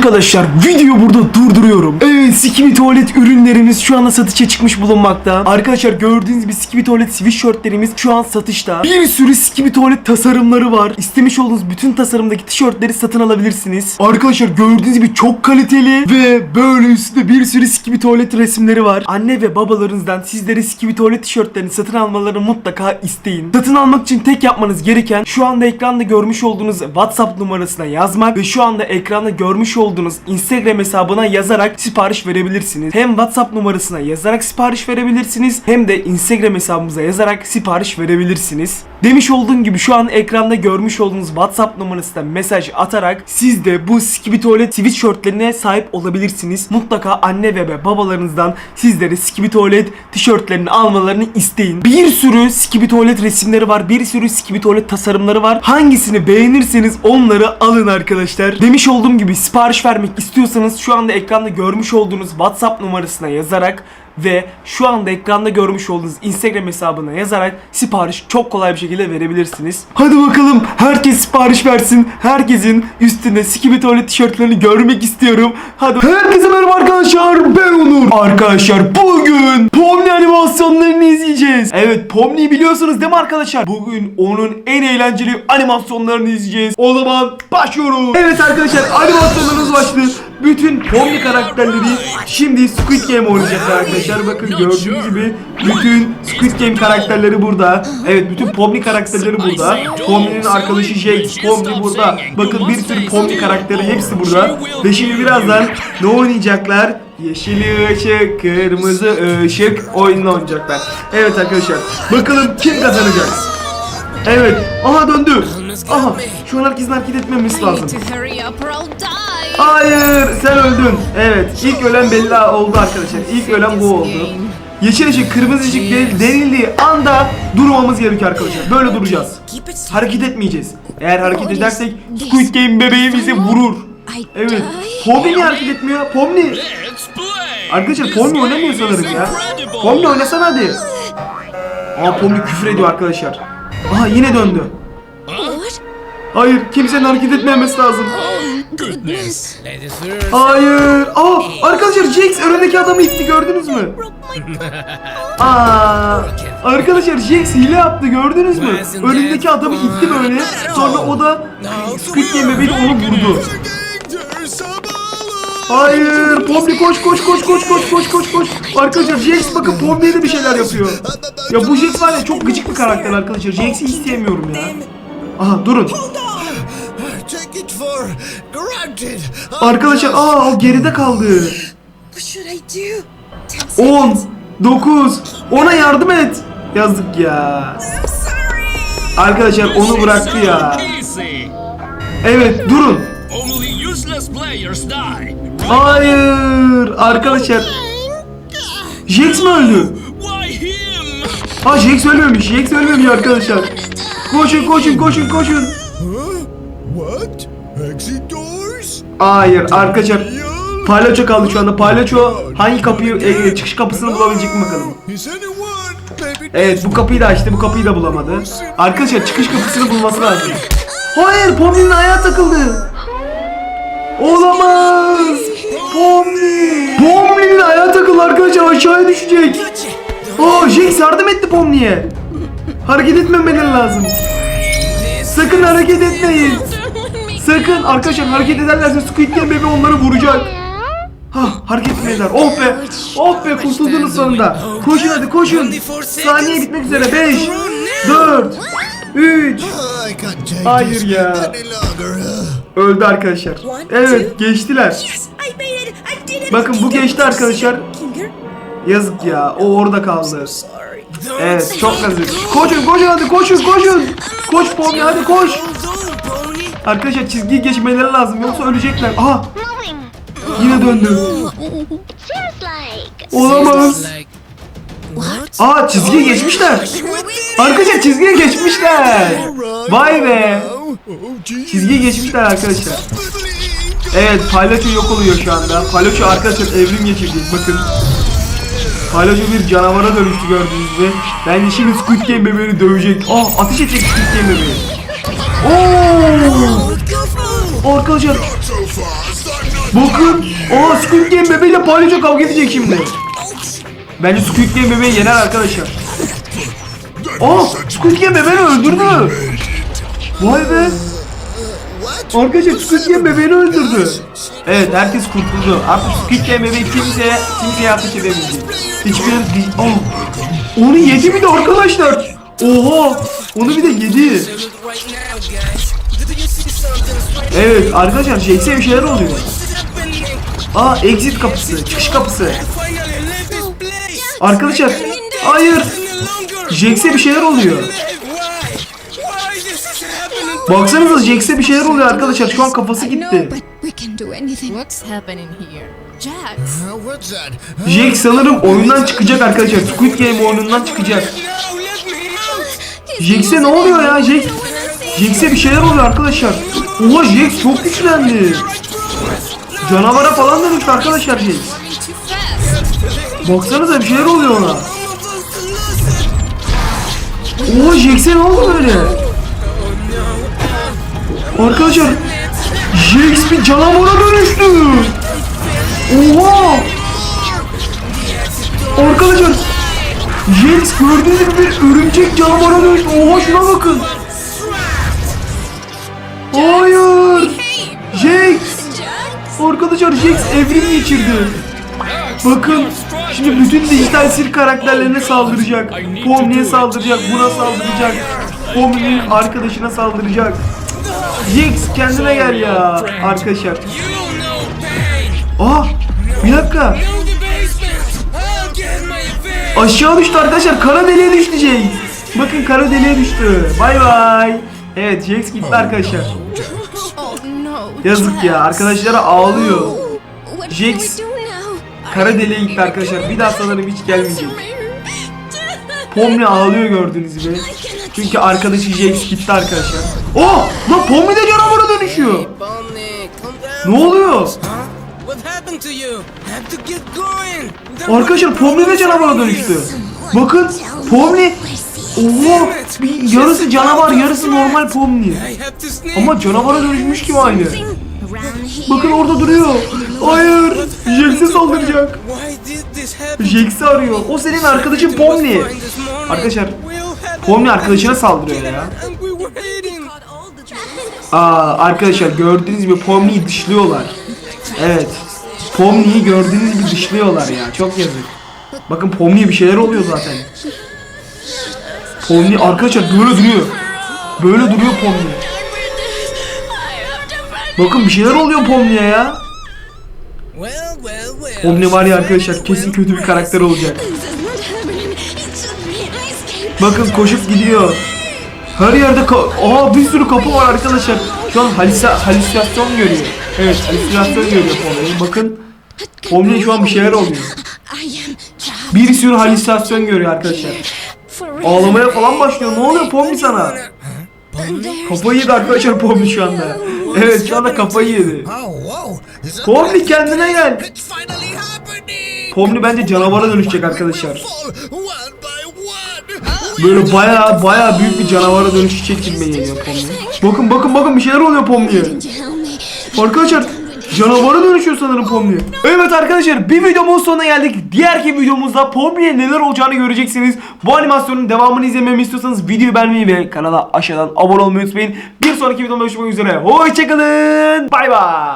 Arkadaşlar video burada durduruyorum. Evet Skibidi tuvalet ürünlerimiz şu anda satışa çıkmış bulunmakta. Arkadaşlar gördüğünüz gibi Skibidi tuvalet sweatshirtlerimiz şu an satışta. Bir sürü Skibidi tuvalet tasarımları var. İstemiş olduğunuz bütün tasarımdaki tişörtleri satın alabilirsiniz. Arkadaşlar gördüğünüz gibi çok kaliteli ve böyle üstünde bir sürü Skibidi tuvalet resimleri var. Anne ve babalarınızdan sizlere Skibidi tuvalet tişörtlerini satın almalarını mutlaka isteyin. Satın almak için tek yapmanız gereken şu anda ekranda görmüş olduğunuz WhatsApp numarasına yazmak ve şu anda ekranda görmüş olduğunuz Instagram hesabına yazarak sipariş verebilirsiniz. Hem WhatsApp numarasına yazarak sipariş verebilirsiniz hem de Instagram hesabımıza yazarak sipariş verebilirsiniz. Demiş olduğum gibi şu an ekranda görmüş olduğunuz WhatsApp numarasına mesaj atarak siz de bu Skibidi Tuvalet sweatshirtlerine sahip olabilirsiniz. Mutlaka anne ve babalarınızdan sizlere Skibidi Tuvalet tişörtlerini almalarını isteyin. Bir sürü Skibidi Tuvalet resimleri var. Bir sürü Skibidi Tuvalet tasarımları var. Hangisini beğenirseniz onları alın arkadaşlar. Demiş olduğum gibi sipariş vermek istiyorsanız şu anda ekranda görmüş olduğunuz WhatsApp numarasına yazarak ve şu anda ekranda görmüş olduğunuz Instagram hesabına yazarak sipariş çok kolay bir şekilde verebilirsiniz. Hadi bakalım herkes sipariş versin. Herkesin üstünde Skibidi Tuvalet tişörtlerini görmek istiyorum. Hadi. Herkese merhaba arkadaşlar. Ben Onur. Arkadaşlar bugün Pomni animasyonlarını izleyeceğiz. Evet Pomni'yi biliyorsunuz değil mi arkadaşlar? Bugün onun en eğlenceli animasyonlarını izleyeceğiz. O zaman başlıyoruz. Evet arkadaşlar animasyonlarımız başladı. Bütün Pomni karakterleri şimdi Squid Game oynayacaklar arkadaşlar. Bakın gördüğünüz gibi bütün Squid Game karakterleri burada. Evet bütün Pomni karakterleri burada. Pomni'nin arkadaşı Jake, Pomni burada. Bakın bir sürü Pomni karakteri hepsi burada. Ve şimdi birazdan ne oynayacaklar? Yeşil ışık, kırmızı ışık oyununu oynayacaklar. Evet arkadaşlar. Bakalım kim kazanacak? Evet. Aha döndü. Aha. Şu an herkesin hareket etmemesi lazım. Hayır sen öldün. Evet ilk ölen belli oldu arkadaşlar. İlk ölen bu oldu. Yeşil ışık kırmızı ışık de- denildiği anda durmamız gerekiyor arkadaşlar. Böyle duracağız. Hareket etmeyeceğiz. Eğer hareket edersek Squid Game bebeği bizi vurur. Evet. Pomni niye hareket etmiyor? Pomni. Arkadaşlar Pomni oynamıyor sanırım ya. Pomni oynasana hadi. Aa Pomni küfür ediyor arkadaşlar. Aha yine döndü. Hayır kimsenin hareket etmemesi lazım. Goodness. Hayır. Aa arkadaşlar Jax önündeki adamı itti gördünüz mü? Aa arkadaşlar Jax hile yaptı gördünüz mü? Önündeki adamı itti böyle. Sonra o da Squid Game bebeği onu vurdu. Hayır, Pomni koş koş koş koş koş koş koş koş. Arkadaşlar Jax bakın Pomni'ye de bir şeyler yapıyor. Ya bu Jax var ya çok gıcık bir karakter arkadaşlar. Jax'i isteyemiyorum ya. Aha durun. Arkadaşlar aa o geride kaldı. What should I do? Ten 10 seconds. 9 ona yardım et. Yazık ya. I'm sorry. Arkadaşlar onu bıraktı ya. Evet durun. Only useless players die. Hayır. Arkadaşlar Jax mi öldü? Why him? Ha Jax ölmemiş. Jax ölmemiş arkadaşlar. Koşun koşun koşun koşun. What? Exit doors? Hayır arkadaşlar. Palyaço kaldı şu anda. Palyaço hangi kapıyı e, çıkış kapısını bulabilecek mi bakalım? Evet bu kapıyı da açtı. Bu kapıyı da bulamadı. Arkadaşlar çıkış kapısını bulması lazım. Hayır Pomni'nin ayağı takıldı. Olamaz. Pomni. Pomni'nin ayağı takıldı arkadaşlar aşağıya düşecek. Aa Jax yardım etti Pomni'ye. Hareket etmemeleri lazım. Sakın hareket etmeyin. Sakın arkadaşlar hareket ederlerse Squid Game bebeği onları vuracak. Ha hareket etmediler. Oh be. Oh be kurtuldunuz sonunda. Koşun hadi koşun. Saniye bitmek üzere. 5 4 3 I can't take Hayır ya. Öldü arkadaşlar. Evet geçtiler. Bakın bu geçti arkadaşlar. Yazık ya. O orada kaldı. Evet çok yazık. Koşun koşun hadi koşun koşun. Koş Pomni hadi koş. Arkadaşlar çizgiyi geçmeleri lazım yoksa ölecekler. Aha yine döndü. Olamaz. Aa çizgiyi geçmişler. Arkadaşlar çizgiyi geçmişler. Vay be. Çizgiyi geçmişler arkadaşlar. Evet palyaço yok oluyor şu anda. Palyaço arkadaşlar evrim geçirecek bakın. Palyaço bir canavara dönüştü gördüğünüz gibi. Bence şimdi Squid Game bebeğini dövecek. Ah ateş edecek Squid Game bebeği. Oo! Arkadaşlar Bakın. Aa Squid Game bebeğiyle palyaço kavga edecek şimdi. Bence Squid Game bebeği yener arkadaşlar. Aa Squid Game bebeğini öldürdü. Vay be. Arkadaşlar Squid Game bebeğini öldürdü. Evet herkes kurtuldu. Artık Squid Game bebeği kimseye kimseye ateş edemeyecek. Hiçbir Aa, onu yedi bir de arkadaşlar. Oha onu bir de yedi. Evet arkadaşlar Jax'e bir şeyler oluyor. Aa exit kapısı, çıkış kapısı. Arkadaşlar hayır. Jax'e bir şeyler oluyor. Baksanıza Jax'e bir şeyler oluyor arkadaşlar. Şu an kafası gitti. Jax sanırım oyundan çıkacak arkadaşlar. Squid Game oyunundan çıkacak. Jax'e ne oluyor ya? Jax Jax'e bir şeyler oluyor arkadaşlar. Oha Jax çok güçlendi. Canavara falan dönüştü arkadaşlar Jax. Baksanıza bir şeyler oluyor ona. Oha Jax'e ne oldu böyle? Arkadaşlar Jax bir canavara dönüştü. Oha! Arkadaşlar Jax gördüğünüz gibi bir örümcek canavara dönüştü. Oha şuna bakın. Hayır. Jax. Arkadaşlar Jax evrim geçirdi. Bakın şimdi bütün dijital sirk karakterlerine saldıracak. Pomni'ye saldıracak, buna saldıracak. Pomni'nin arkadaşına saldıracak. Jax kendine gel ya arkadaşlar. Aa bir dakika. Aşağı düştü arkadaşlar. Kara deliğe düştü Jax. Bakın kara deliğe düştü. Bay bay. Evet Jax gitti arkadaşlar. Oh. Yazık ya arkadaşlara ağlıyor. Jax. Kara deliğe gitti arkadaşlar. Bir daha sanırım hiç gelmeyecek. Pomni ağlıyor gördüğünüz gibi. Çünkü arkadaşı Jax gitti arkadaşlar. Oh! Lan Pomni de canavara dönüşüyor. Ne oluyor? Happened to you? Have to get going. Arkadaşlar Pomni de canavara dönüştü. Bakın Pomni Oha bir yarısı canavar yarısı normal Pomni. Ama canavara dönüşmüş gibi aynı. Bakın orada duruyor. Hayır. Jax'e saldıracak. Jax'i arıyor. O senin arkadaşın Pomni. Arkadaşlar Pomni arkadaşına saldırıyor ya. Aa arkadaşlar gördüğünüz gibi Pomni'yi dışlıyorlar. Evet. Pomni'yi gördüğünüz gibi dışlıyorlar ya. Çok yazık. Bakın Pomni'ye bir şeyler oluyor zaten. Pomni arkadaşlar böyle duruyor. Böyle duruyor Pomni. Bakın bir şeyler oluyor Pomni'ye ya. Pomni var ya arkadaşlar kesin kötü bir karakter olacak. Bakın koşup gidiyor. Her yerde ka- Aa bir sürü kapı var arkadaşlar. Şu an halüsa- halüsinasyon görüyor. Evet halüsinasyon görüyor Pomni. Bakın Pomni şu an bir şeyler oluyor. Bir sürü halüsinasyon görüyor arkadaşlar. Ağlamaya falan başlıyor. Ne oluyor Pomni sana? Kafayı yedi arkadaşlar Pomni şu anda. Evet şu anda kafayı yedi. Oh, Pomni kendine gel. Pomni bence canavara dönüşecek arkadaşlar. Böyle baya baya büyük bir canavara dönüşecek gibi geliyor Pomni. Bakın bakın bakın bir şeyler oluyor Pomni'ye. Arkadaşlar canavara dönüşüyor sanırım Pomni. Evet arkadaşlar bir videomun sonuna geldik. Diğerki videomuzda Pomni'ye neler olacağını göreceksiniz. Bu animasyonun devamını izlememi istiyorsanız videoyu beğenmeyi ve kanala aşağıdan abone olmayı unutmayın. Bir sonraki videomda görüşmek üzere. Hoşçakalın. Bay bay.